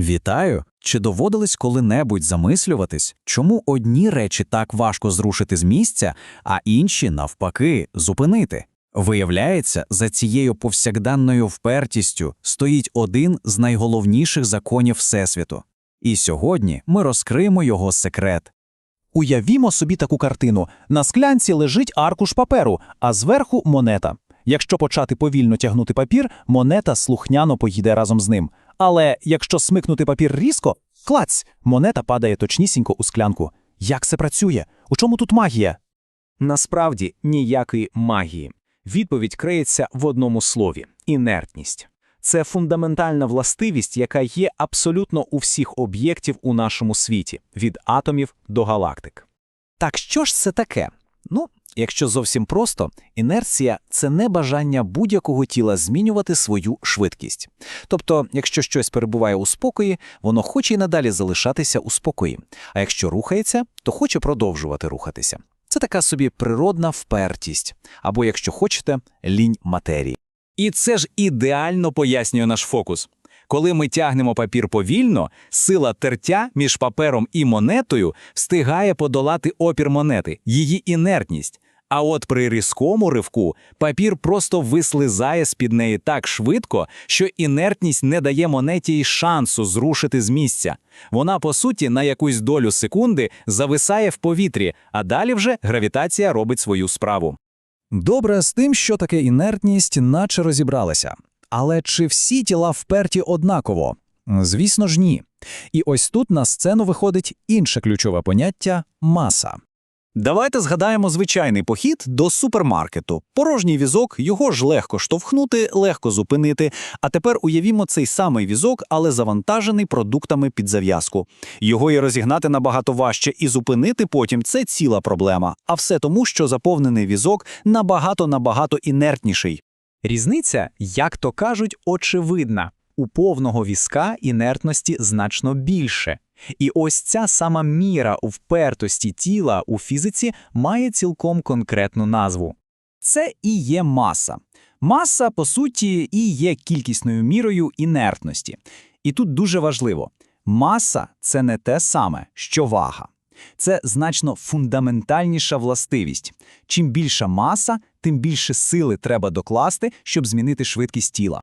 Вітаю! Чи доводилось коли-небудь замислюватись, чому одні речі так важко зрушити з місця, а інші, навпаки, зупинити? Виявляється, за цією повсякданною впертістю стоїть один з найголовніших законів Всесвіту. І сьогодні ми розкриємо його секрет. Уявімо собі таку картину. На склянці лежить аркуш паперу, а зверху монета. Якщо почати повільно тягнути папір, монета слухняно поїде разом з ним. Але якщо смикнути папір різко, клац, монета падає точнісінько у склянку. Як це працює? У чому тут магія? Насправді ніякої магії. Відповідь криється в одному слові інертність. Це фундаментальна властивість, яка є абсолютно у всіх об'єктів у нашому світі, від атомів до галактик. Так що ж це таке? Ну, якщо зовсім просто, інерція це не бажання будь-якого тіла змінювати свою швидкість. Тобто, якщо щось перебуває у спокої, воно хоче й надалі залишатися у спокої. А якщо рухається, то хоче продовжувати рухатися. Це така собі природна впертість, або, якщо хочете, лінь матерії. І це ж ідеально пояснює наш фокус. Коли ми тягнемо папір повільно, сила тертя між папером і монетою встигає подолати опір монети, її інертність. А от при різкому ривку папір просто вислизає з-під неї так швидко, що інертність не дає монеті й шансу зрушити з місця. Вона, по суті, на якусь долю секунди зависає в повітрі, а далі вже гравітація робить свою справу. Добре, з тим, що таке інертність, наче розібралися. Але чи всі тіла вперті однаково? Звісно ж, ні. І ось тут на сцену виходить інше ключове поняття маса. Давайте згадаємо звичайний похід до супермаркету. Порожній візок, його ж легко штовхнути, легко зупинити. А тепер уявімо цей самий візок, але завантажений продуктами під зав'язку. Його і розігнати набагато важче, і зупинити потім це ціла проблема. А все тому, що заповнений візок набагато-набагато інертніший. Різниця, як то кажуть, очевидна. У повного візка інертності значно більше. І ось ця сама міра впертості тіла у фізиці має цілком конкретну назву. Це і є маса. Маса, по суті, і є кількісною мірою інертності. І тут дуже важливо: маса це не те саме, що вага. Це значно фундаментальніша властивість. Чим більша маса, тим більше сили треба докласти, щоб змінити швидкість тіла.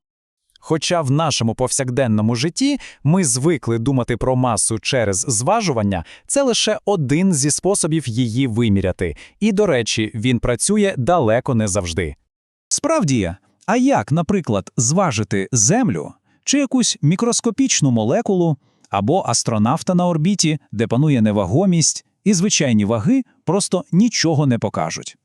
Хоча в нашому повсякденному житті ми звикли думати про масу через зважування, це лише один зі способів її виміряти. І, до речі, він працює далеко не завжди. Справді, а як, наприклад, зважити Землю чи якусь мікроскопічну молекулу або астронавта на орбіті, де панує невагомість, і звичайні ваги просто нічого не покажуть.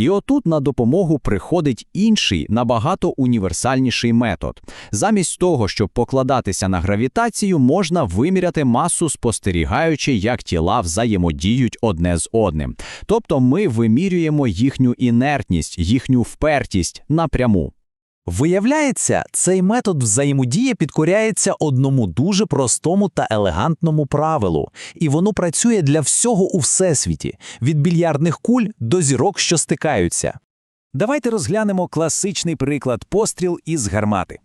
І отут на допомогу приходить інший, набагато універсальніший метод. Замість того, щоб покладатися на гравітацію, можна виміряти масу, спостерігаючи, як тіла взаємодіють одне з одним. Тобто ми вимірюємо їхню інертність, їхню впертість напряму. Виявляється, цей метод взаємодії підкоряється одному дуже простому та елегантному правилу, і воно працює для всього у всесвіті, від більярдних куль до зірок, що стикаються. Давайте розглянемо класичний приклад постріл із гармати.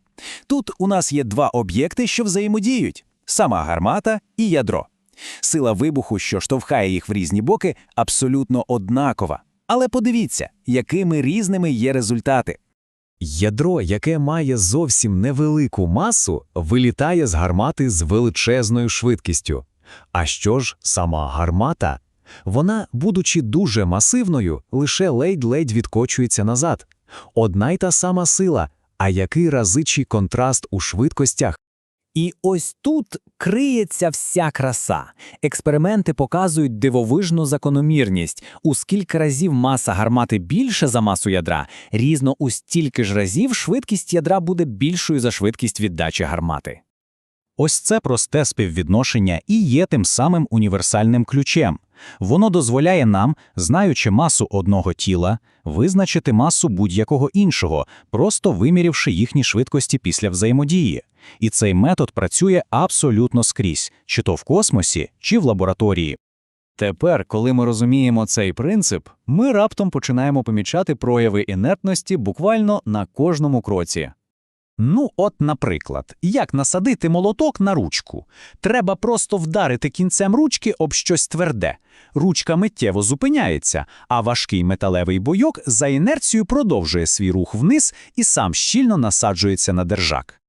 Тут у нас є два об'єкти, що взаємодіють: сама гармата і ядро. Сила вибуху, що штовхає їх в різні боки, абсолютно однакова. Але подивіться, якими різними є результати. Ядро, яке має зовсім невелику масу, вилітає з гармати з величезною швидкістю. А що ж сама гармата? Вона, будучи дуже масивною, лише ледь-ледь відкочується назад. Одна й та сама сила, а який разичий контраст у швидкостях. І ось тут криється вся краса. Експерименти показують дивовижну закономірність. У скільки разів маса гармати більше за масу ядра, різно у стільки ж разів швидкість ядра буде більшою за швидкість віддачі гармати. Ось це просте співвідношення і є тим самим універсальним ключем. Воно дозволяє нам, знаючи масу одного тіла, визначити масу будь-якого іншого, просто вимірявши їхні швидкості після взаємодії. І цей метод працює абсолютно скрізь, чи то в космосі, чи в лабораторії. Тепер, коли ми розуміємо цей принцип, ми раптом починаємо помічати прояви інертності буквально на кожному кроці. Ну, от, наприклад, як насадити молоток на ручку? Треба просто вдарити кінцем ручки об щось тверде. Ручка миттєво зупиняється, а важкий металевий бойок за інерцією продовжує свій рух вниз і сам щільно насаджується на держак.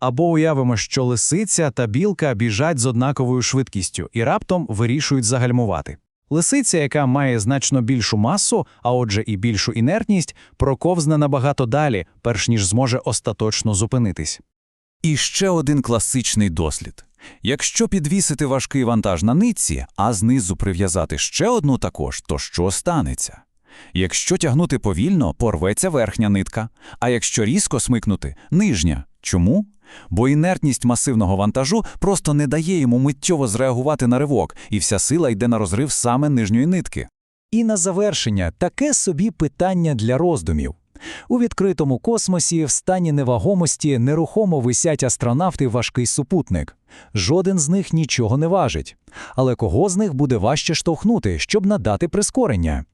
Або уявимо, що лисиця та білка біжать з однаковою швидкістю і раптом вирішують загальмувати. Лисиця, яка має значно більшу масу, а отже і більшу інертність, проковзне набагато далі, перш ніж зможе остаточно зупинитись. І ще один класичний дослід. Якщо підвісити важкий вантаж на нитці, а знизу прив'язати ще одну також, то що станеться? Якщо тягнути повільно, порветься верхня нитка, а якщо різко смикнути – нижня. Чому? Бо інертність масивного вантажу просто не дає йому миттєво зреагувати на ривок, і вся сила йде на розрив саме нижньої нитки. І на завершення таке собі питання для роздумів. У відкритому космосі в стані невагомості нерухомо висять астронавти важкий супутник. Жоден з них нічого не важить. Але кого з них буде важче штовхнути, щоб надати прискорення?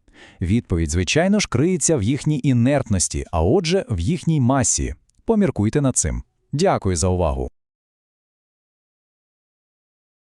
Відповідь, звичайно ж, криється в їхній інертності, а отже, в їхній масі. Поміркуйте над цим. Дякую за увагу.